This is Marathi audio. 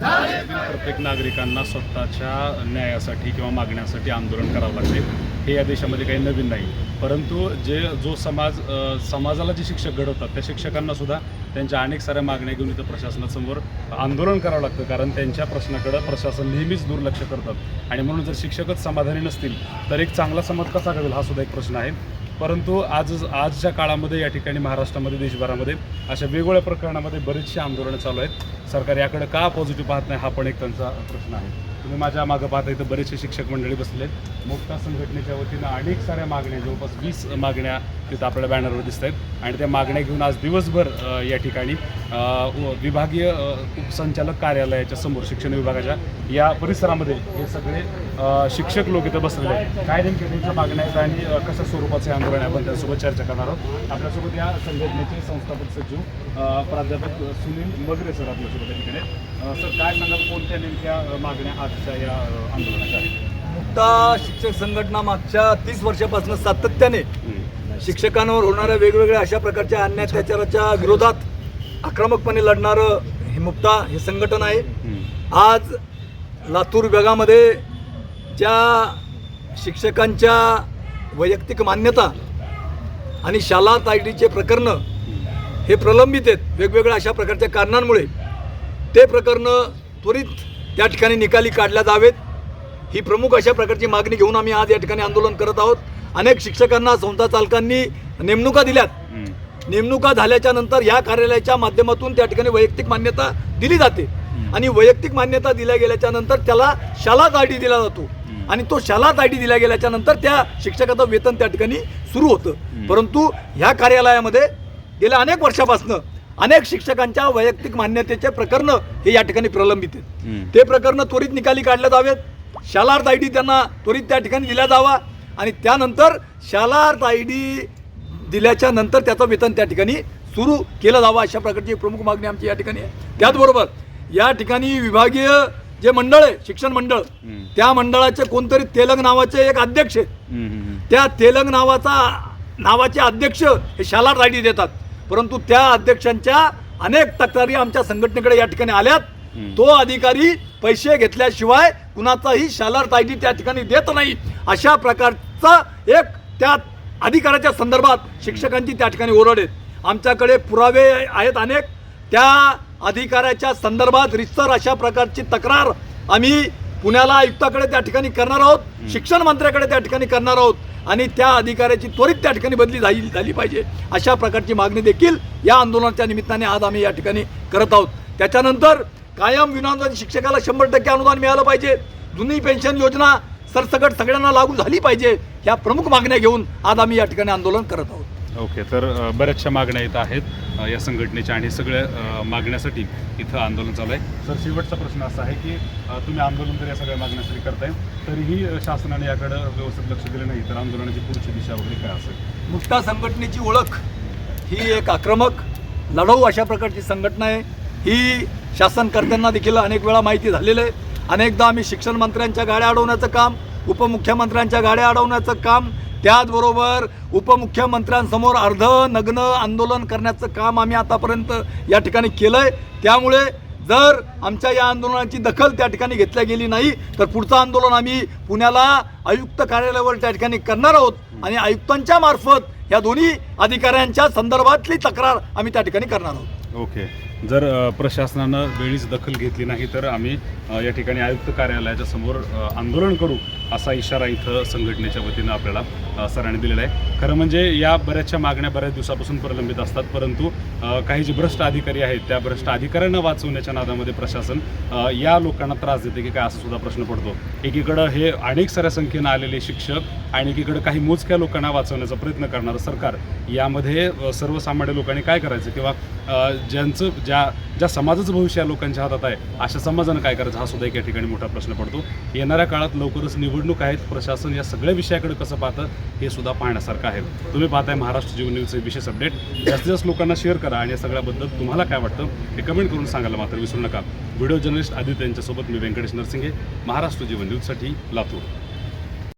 प्रत्येक नागरिकांना स्वतःच्या न्यायासाठी किंवा मागण्यासाठी आंदोलन करावं लागते. हे या देशामध्ये काही नवीन नाही. परंतु जे जो समाज समाजाला जे शिक्षक घडवतात त्या शिक्षकांना सुद्धा त्यांच्या अनेक साऱ्या मागण्या घेऊन इथं प्रशासनासमोर आंदोलन करावं लागतं. कारण त्यांच्या प्रश्नाकडं प्रशासन नेहमीच दुर्लक्ष करतात. आणि म्हणून जर शिक्षकच समाधानी नसतील तर एक चांगला समाज कसा घडेल? हा सुद्धा एक प्रश्न आहे. परंतु आज आजच्या काळामध्ये या ठिकाणी महाराष्ट्रामध्ये देशभरामध्ये अशा वेगवेगळ्या प्रकरणामध्ये बरीचशी आंदोलनं चालू आहेत. सरकार याकडे का पॉझिटिव्ह पाहत नाही हा पण एक त्यांचा प्रश्न आहे. तुम्ही माझ्या मागं पाहता इथं बरेचसे शिक्षक मंडळी बसले आहेत. मुक्ता संघटनेच्या वतीनं अनेक साऱ्या मागण्या जवळपास वीस मागण्या तिथं आपल्याला बॅनरवर दिसत आहेत आणि त्या मागण्या घेऊन आज दिवसभर या ठिकाणी विभागीय उपसंचालक कार्यालयाच्या समोर शिक्षण विभागाच्या या परिसरामध्ये हे सगळे शिक्षक लोक इथं बसलेले आहेत. काय नेमक्या त्यांच्या मागण्या आहेत आणि कशा स्वरूपाचे आंदोलन आहे आपण त्यांच्यासोबत चर्चा करणार आहोत. आपल्यासोबत या संघटनेचे संस्थापक सचिव प्राध्यापक सुनील मगरे सर आपल्यासोबत या ठिकाणी सर काय सांगाल? कोणत्या नेमक्या मागण्या आजच्या या आंदोलनाच्या आहेत? मुक्ता शिक्षक संघटना मागच्या तीस वर्षापासून सातत्याने. शिक्षकांवर होणाऱ्या वेगवेगळ्या अशा प्रकारच्या अन्याय अत्याचाराच्या विरोधात आक्रमकपणे लढणारं हे मुक्ता हे संघटन आहे. आज लातूर विभागामध्ये ज्या शिक्षकांच्या वैयक्तिक मान्यता आणि शाला तायडीचे प्रकरणं हे प्रलंबित आहेत वेगवेगळ्या अशा प्रकारच्या कारणांमुळे ते प्रकरणं त्वरित त्या ठिकाणी निकाली काढल्या जावेत. ही प्रमुख अशा प्रकारची मागणी घेऊन आम्ही आज या ठिकाणी आंदोलन करत आहोत. अनेक शिक्षकांना संस्था चालकांनी नेमणुका दिल्यात. नेमणुका झाल्याच्यानंतर ह्या कार्यालयाच्या माध्यमातून त्या ठिकाणी वैयक्तिक मान्यता दिली जाते. आणि वैयक्तिक मान्यता दिल्या गेल्याच्यानंतर त्याला शालात आय डी दिला जातो. आणि तो शालात आय डी दिल्या गेल्याच्यानंतर त्या शिक्षकाचं वेतन त्या ठिकाणी सुरू होतं. परंतु ह्या कार्यालयामध्ये गेल्या अनेक वर्षापासून अनेक शिक्षकांच्या वैयक्तिक मान्यतेचे प्रकरणं हे या ठिकाणी प्रलंबित आहेत. ते प्रकरणं त्वरित निकाली काढले जावेत. शालार्थ आय डी त्यांना त्वरित त्या ठिकाणी दिला जावा. आणि त्यानंतर शालार्थ आय डी दिल्याच्या नंतर त्याचं वेतन त्या ठिकाणी सुरू केलं जावं अशा प्रकारची प्रमुख मागणी आमची या ठिकाणी आहे. त्याचबरोबर या ठिकाणी विभागीय जे मंडळ आहे शिक्षण मंडळ. त्या मंडळाचे कोणतरी तेलंग नावाचे एक अध्यक्ष आहेत. त्या तेलंग नावाचा नावाचे अध्यक्ष हे शाला रायडी देतात. परंतु त्या अध्यक्षांच्या अनेक तक्रारी आमच्या संघटनेकडे या ठिकाणी आल्यात. तो अधिकारी पैसे घेतल्याशिवाय कुणाचाही शालार आयडी त्या ठिकाणी देत नाही. अशा प्रकारचा एक त्या अधिकाऱ्याच्या संदर्भात शिक्षकांची त्या ठिकाणी ओरड आहेत आमच्याकडे पुरावे आहेत अनेक. त्या अधिकाऱ्याच्या संदर्भात रिस्तर अशा प्रकारची तक्रार आम्ही पुण्याला आयुक्ताकडे त्या ठिकाणी करणार आहोत. शिक्षण मंत्र्याकडे त्या ठिकाणी करणार आहोत. आणि त्या अधिकाऱ्याची त्वरित त्या ठिकाणी बदली झाली झाली पाहिजे. अशा प्रकारची मागणी देखील या आंदोलनाच्या निमित्ताने आज आम्ही या ठिकाणी करत आहोत. त्याच्यानंतर कायम विनानुदान शिक्षकाला शंभर टक्के अनुदान मिळालं पाहिजे. जुनी पेन्शन योजना सरसकट सगळ्यांना लागू झाली पाहिजे ह्या प्रमुख मागण्या घेऊन आज आम्ही या ठिकाणी आंदोलन करत आहोत. ओके तर बऱ्याचशा मागण्या इथं आहेत या संघटनेच्या आणि सगळ्या मागण्यासाठी इथं आंदोलन चालू आहे. सर शेवटचा प्रश्न असा आहे की तुम्ही आंदोलन तर या सगळ्या मागण्यासाठी करताय तरीही शासनाने याकडं व्यवस्थित लक्ष दिलं नाही तर आंदोलनाची पुढची दिशा वगैरे काय असेल? मुक्ता संघटनेची ओळख ही एक आक्रमक लढाऊ अशा प्रकारची संघटना आहे. ही शासनकर्त्यांना देखील अनेक वेळा माहिती झालेलं आहे. अनेकदा आम्ही शिक्षण मंत्र्यांच्या गाड्या अडवण्याचं काम उपमुख्यमंत्र्यांच्या गाड्या अडवण्याचं काम त्याचबरोबर उपमुख्यमंत्र्यांसमोर अर्ध नग्न आंदोलन करण्याचं काम आम्ही आतापर्यंत या ठिकाणी केलं आहे त्यामुळे जर आमच्या या आंदोलनाची दखल त्या ठिकाणी घेतल्या गेली नाही तर पुढचं आंदोलन आम्ही पुण्याला आयुक्त कार्यालयावर त्या ठिकाणी करणार आहोत आणि आयुक्तांच्या मार्फत या दोन्ही अधिकाऱ्यांच्या संदर्भातली तक्रार आम्ही त्या ठिकाणी करणार आहोत. ओके. जर प्रशासनानं वेळीच दखल घेतली नाही तर आम्ही या ठिकाणी आयुक्त कार्यालयाच्या समोर आंदोलन करू. असा इशारा इथं संघटनेच्या वतीनं आपल्याला सरांनी दिलेला आहे. खरं म्हणजे या बऱ्याचशा मागण्या बऱ्याच दिवसापासून प्रलंबित असतात परंतु काही जे भ्रष्ट अधिकारी आहेत त्या भ्रष्ट अधिकाऱ्यांना वाचवण्याच्या नादामध्ये प्रशासन या लोकांना त्रास देते की काय असा सुद्धा प्रश्न पडतो. एकीकडं हे अनेक साऱ्या संख्येनं आलेले शिक्षक आणि एकीकडं काही मोजक्या लोकांना वाचवण्याचा प्रयत्न करणारं सरकार. यामध्ये सर्वसामान्य लोकांनी काय करायचं किंवा ज्यांचं ज्या ज्या समाजाचं भविष्य या लोकांच्या हातात आहे अशा समाजानं काय करायचं हा सुद्धा एक या ठिकाणी मोठा प्रश्न पडतो. येणाऱ्या काळात लवकरच निवडणूक आहेत प्रशासन या सगळ्या विषयाकडे कसं पाहतं हे सुद्धा पाहण्यासारखं आहे. तुम्ही पाहताय महाराष्ट्र जीवन न्यूजचे विशेष अपडेट. जास्तीत जास्त लोकांना शेअर करा आणि या सगळ्याबद्दल तुम्हाला काय वाटतं हे कमेंट करून सांगायला मात्र विसरू नका. व्हिडिओ जर्नलिस्ट आदित्य यांच्यासोबत मी व्यंकटेश नरसिंगे महाराष्ट्र जीवन न्यूजसाठी लातूर.